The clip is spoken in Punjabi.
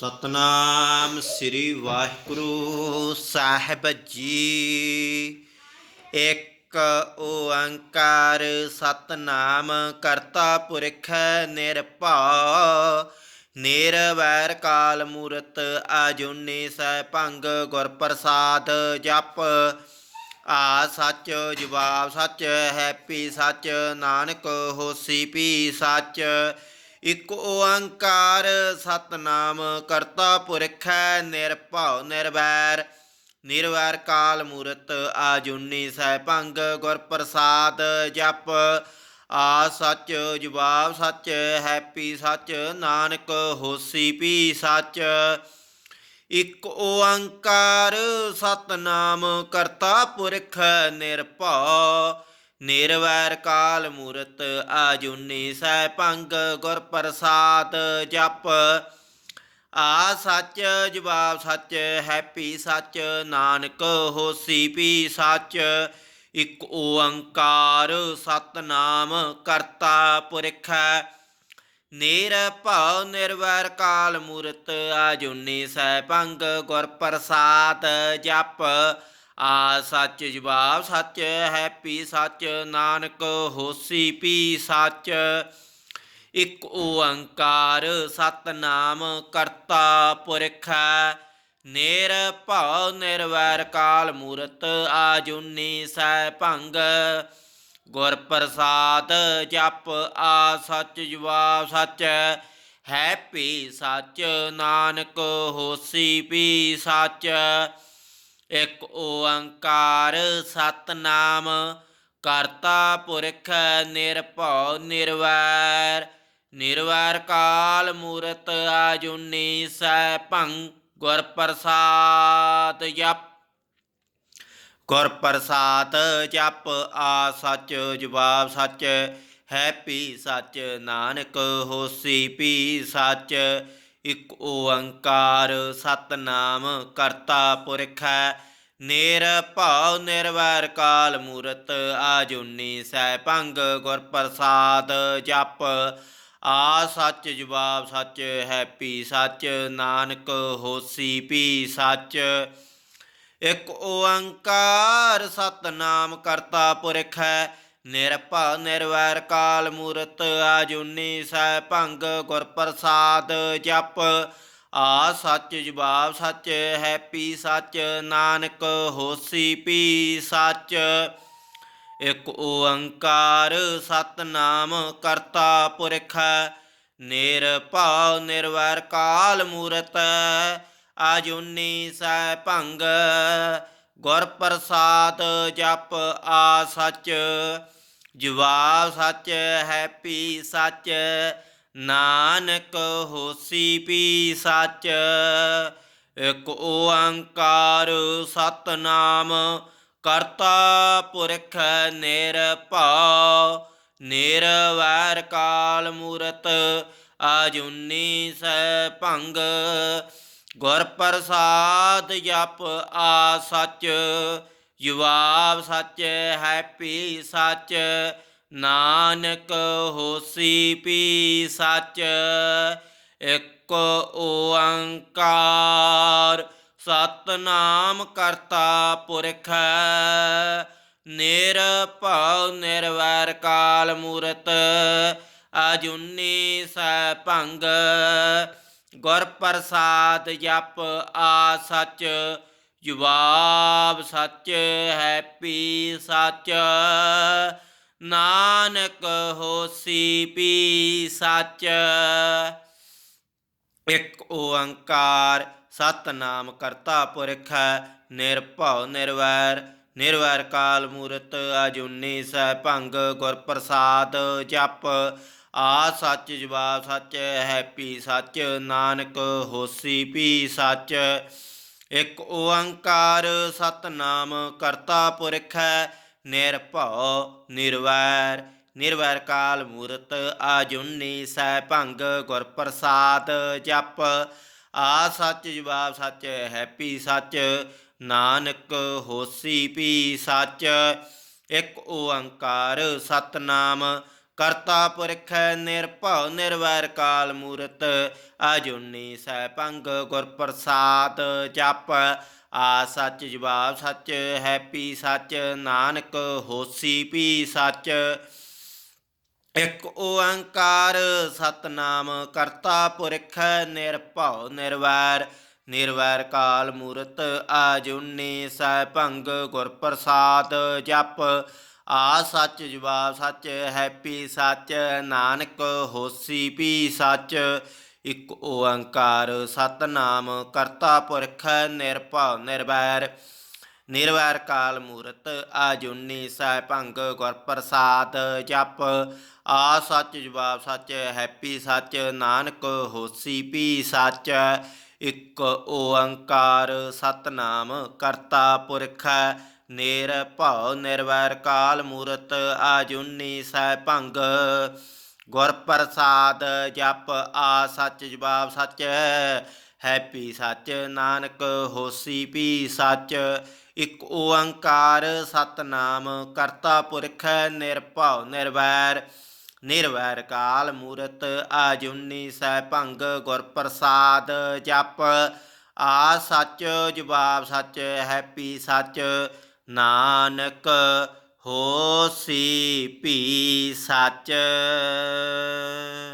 ਸਤਨਾਮ ਸ੍ਰੀ ਵਾਹਿਗੁਰੂ ਸਾਹਿਬ ਜੀ। ਇੱਕ ਓੰਕਾਰ ਸਤਨਾਮ ਕਰਤਾ ਪੁਰਖ ਨਿਰਭਉ। ਨਿਰਵੈਰ ਕਾਲ ਮੂਰਤ ਆਜੂਨੀ ਸੈ ਭੰਗ ਗੁਰ ਪ੍ਰਸਾਦ ਜਪ। ਆ ਸੱਚ ਜਵਾਬ ਸੱਚ, ਹੈਪੀ ਸੱਚ, ਨਾਨਕ ਹੋਸੀ ਪੀ ਸੱਚ। ਇਕ ਓੰਕਾਰ ਸਤਨਾਮ, ਕਰਤਾ ਪੁਰਖ ਨਿਰਭਉ ਨਿਰਵੈਰ ਨਿਰਵੈਰ ਕਾਲ ਮੂਰਤ ਆਜੂਨੀ ਸੈ ਭੰਗ, ਗੁਰ ਪ੍ਰਸਾਦ ਜਪ, ਆ ਸੱਚ ਜਵਾਬ ਸੱਚ, ਹੈਪੀ ਸੱਚ, ਨਾਨਕ ਹੋਸੀ ਪੀ ਸੱਚ। ਇਕ ਓੰਕਾਰ ਸਤਨਾਮ, ਕਰਤਾ ਪੁਰਖ ਨਿਰਭਉ ਨਿਰਵੈਰ ਕਾਲ ਮੂਰਤ ਆਜੂਨੀ ਸੈ ਭੰਗ ਗੁਰ ਪ੍ਰਸਾਦ ਜਪ। ਆ ਸੱਚ ਜਵਾਬ ਸੱਚ, ਹੈਪੀ ਸੱਚ, ਨਾਨਕ ਹੋਸੀ ਪੀ ਸੱਚ। ਇਕ ਓੰਕਾਰ ਸਤਨਾਮ ਕਰਤਾ ਪੁਰਖ। ਨਿਰਭਉ ਨਿਰਵੈਰ ਕਾਲ ਮੂਰਤ ਆਜੁਨੀ ਸੈ ਭੰਗ ਗੁਰ ਪ੍ਰਸਾਦ ਜਪ। ਆ ਸੱਚ ਜਵਾਬ, ਸੱਚ ਹੈਪੀ, ਸੱਚ ਨਾਨਕ, ਹੋਸੀ ਪੀ, ਸੱਚ ਇਕ ਓੰਕਾਰ, ਸਤਨਾਮ ਕਰਤਾ ਪੁਰਖ ਨਿਰਭਉ ਨਿਰਵੈਰ ਕਾਲ ਮੂਰਤ, ਆਜੂਨੀ ਸੈ ਭੰਗ। ਗੁਰ ਪ੍ਰਸਾਦ ਜਪ, ਆ ਸੱਚ ਜਵਾਬ, ਸੱਚ ਹੈਪੀ, ਸੱਚ ਨਾਨਕ, ਹੋਸੀ ਪੀ, ਸੱਚ ਇਕ ਓੰਕਾਰ ਸਤਨਾਮ, ਕਰਤਾ ਪੁਰਖ ਨਿਰਭਉ ਨਿਰਵੈਰ। ਨਿਰਵੈਰ ਕਾਲ ਮੂਰਤ ਆਜੂਨੀ ਸੈ ਭੰਗ ਗੁਰ ਪ੍ਰਸਾਦ ਜਪ। ਗੁਰ ਪ੍ਰਸਾਦ ਜਪ, ਆ ਸੱਚ ਜਵਾਬ ਸੱਚ, ਹੈਪੀ ਸੱਚ ਨਾਨਕ ਹੋਸੀ, ਪੀ ਸੱਚ ਇਕ ਓੰਕਾਰ ਸਤਨਾਮ ਕਰਤਾ ਪੁਰਖ ਹੈ। ਨਿਰਭਉ ਨਿਰਵੈਰ ਕਾਲ ਮੂਰਤ ਆਜੁਨੀ ਸੈ ਭੰਗ ਗੁਰ ਪ੍ਰਸਾਦ ਜਪ। ਆ ਸੱਚ ਜਵਾਬ ਸੱਚ ਹੈ ਪੀ ਸੱਚ, ਨਾਨਕ ਹੋਸੀ ਪੀ ਸੱਚ। ਇੱਕ ਓੰਕਾਰ ਸਤਨਾਮ ਕਰਤਾ ਪੁਰਖ ਹੈ। ਨਿਰਭਉ ਨਿਰਵੈਰ ਕਾਲ ਮੂਰਤ ਆਜੂਨੀ ਸਹਿ ਭੰਗ ਗੁਰ ਪ੍ਰਸਾਦ ਜਪ। ਆ ਸੱਚ ਜਵਾਬ ਸੱਚ ਹੈਪੀ ਸੱਚ, ਨਾਨਕ ਹੋਸੀ ਪੀ ਸੱਚ। ਇਕ ਓੰਕਾਰ ਸਤਨਾਮ ਕਰਤਾ ਪੁਰਖ ਨਿਰਭਉ ਨਿਰਵੈਰ ਕਾਲ ਮੂਰਤ ਆਜੂਨੀ ਸਹਿ ਭੰਗ ਗੁਰ ਪ੍ਰਸਾਦ ਜਪ। ਆ ਸੱਚ ਜਵਾਬ ਸੱਚ ਹੈਪੀ ਸੱਚ, ਨਾਨਕ ਹੋਸੀ ਪੀ ਸੱਚ। ਇਕ ਓੰਕਾਰ ਸਤਨਾਮ, ਕਰਤਾ ਪੁਰਖ ਨਿਰਭਉ। ਨਿਰਵੈਰ ਕਾਲ ਮੂਰਤ ਆਜੂਨੀ ਸੈ ਭੰਗ। ਗੁਰ ਪ੍ਰਸਾਦ ਜਪ ਆ ਸੱਚ ਜਵਾਬ ਸੱਚ ਹੈਪੀ ਸੱਚ। ਨਾਨਕ ਹੋਸੀ ਪੀ ਸੱਚ। ਇਕ ਓੰਕਾਰ, ਸਤਨਾਮ ਕਰਤਾ ਪੁਰਖ ਨਿਰਭਉ, ਨਿਰਵੈਰ ਕਾਲ ਮੂਰਤ, ਅਜੁਨੀ ਸੈ ਭੰਗ। ਗੁਰ ਪ੍ਰਸਾਦ ਜਪ ਆ ਸੱਚ। ਜਵਾਬ ਸੱਚ ਹੈਪੀ ਸੱਚ, ਨਾਨਕ ਹੋਸੀ ਪੀ ਸੱਚ। ਇਕ ਓੰਕਾਰ ਸਤਨਾਮ ਕਰਤਾ ਪੁਰਖ ਨਿਰਭਉ ਨਿਰਵੈਰ ਨਿਰਵੈਰ ਕਾਲ ਮੂਰਤ ਅਜੂਨੀ ਸਹਿ ਭੰਗ ਗੁਰ ਪ੍ਰਸਾਦ ਜਪ। ਆ ਸੱਚ ਜਵਾਬ ਸੱਚ, ਹੈਪੀ ਸੱਚ, ਨਾਨਕ ਹੋਸੀ ਪੀ ਸੱਚ। ਇੱਕ ਓੰਕਾਰ ਸਤਨਾਮ ਕਰਤਾ ਪੁਰਖ ਹੈ ਨਿਰਭਉ ਨਿਰਵੈਰ ਨਿਰਵੈਰ ਕਾਲ ਮੂਰਤ ਆਜੁਨੀ ਸੈ ਭੰਗ ਗੁਰ ਪ੍ਰਸਾਦ ਜਪ। ਆ ਸੱਚ ਜਵਾਬ ਸੱਚ, ਹੈਪੀ ਸੱਚ, ਨਾਨਕ ਹੋਸੀ ਪੀ ਸੱਚ। ਇੱਕ ਓੰਕਾਰ ਸਤਨਾਮ ਕਰਤਾ ਪੁਰਖ ਨਿਰਭਉ ਨਿਰਵੈਰ ਕਾਲ ਮੂਰਤ, ਅਜੁਨੀ ਸੈਭੰਗ ਗੁਰ ਪ੍ਰਸਾਦ ਜਪ। ਆ ਸੱਚ ਜਵਾਬ ਸੱਚ, ਹੈਪੀ ਸੱਚ, ਨਾਨਕ ਹੋਸੀ ਪੀ ਸੱਚ। ਇਕ ਓੰਕਾਰ ਸਤਨਾਮ ਕਰਤਾ ਪੁਰਖ ਨਿਰਭਉ ਨਿਰਵੈਰ ਨਿਰਵੈਰ ਕਾਲ ਮੂਰਤ ਆਜੁਨੀ ਸੈਭੰਗ ਗੁਰ ਪ੍ਰਸਾਦ ਜਪ। ਆ ਸੱਚ ਜਵਾਬ ਸੱਚ, ਹੈਪੀ ਸੱਚ, ਨਾਨਕ ਹੋਸੀ ਪੀ ਸੱਚ। ਇਕ ਓੰਕਾਰ ਸਤਨਾਮ ਕਰਤਾ ਪੁਰਖ ਨਿਰਭਉ ਨਿਰਵੈਰ। ਨਿਰਵੈਰ ਕਾਲ ਮੂਰਤ ਆਜੁਨੀ ਸੈਭੰਗ ਗੁਰ ਪ੍ਰਸਾਦ ਜਪ। ਆ ਸੱਚ ਜਵਾਬ ਸੱਚ, ਹੈਪੀ ਸੱਚ, ਨਾਨਕ ਹੋਸੀ ਪੀ ਸੱਚ। ਇਕ ਓੰਕਾਰ ਸਤਨਾਮ ਕਰਤਾ ਪੁਰਖ ਨਿਰਭਉ ਨਿਰਵੈਰ ਕਾਲ ਮੂਰਤ ਆਜੁਨੀ ਸੈਭੰਗ ਗੁਰ ਪ੍ਰਸਾਦ ਜਪ ਆ ਸੱਚ ਜਵਾਬ ਸੱਚ, ਹੈਪੀ ਸੱਚ ਨਾਨਕ ਹੋਸੀ ਪੀ ਸੱਚ। ਇਕ ਓੰਕਾਰ ਸਤਨਾਮ ਕਰਤਾ ਪੁਰਖ ਨਿਰਭਉ ਨਿਰਵੈਰ। ਨਿਰਵੈਰ ਕਾਲ ਮੂਰਤ ਆਜੁਨੀ ਸੈਭੰਗ ਗੁਰ ਪ੍ਰਸਾਦ ਜਪ ਆ ਸੱਚ ਜਵਾਬ ਸੱਚ, ਹੈਪੀ ਸੱਚ। ਨਾਨਕ ਹੋਸੀ ਭੀ ਸੱਚ।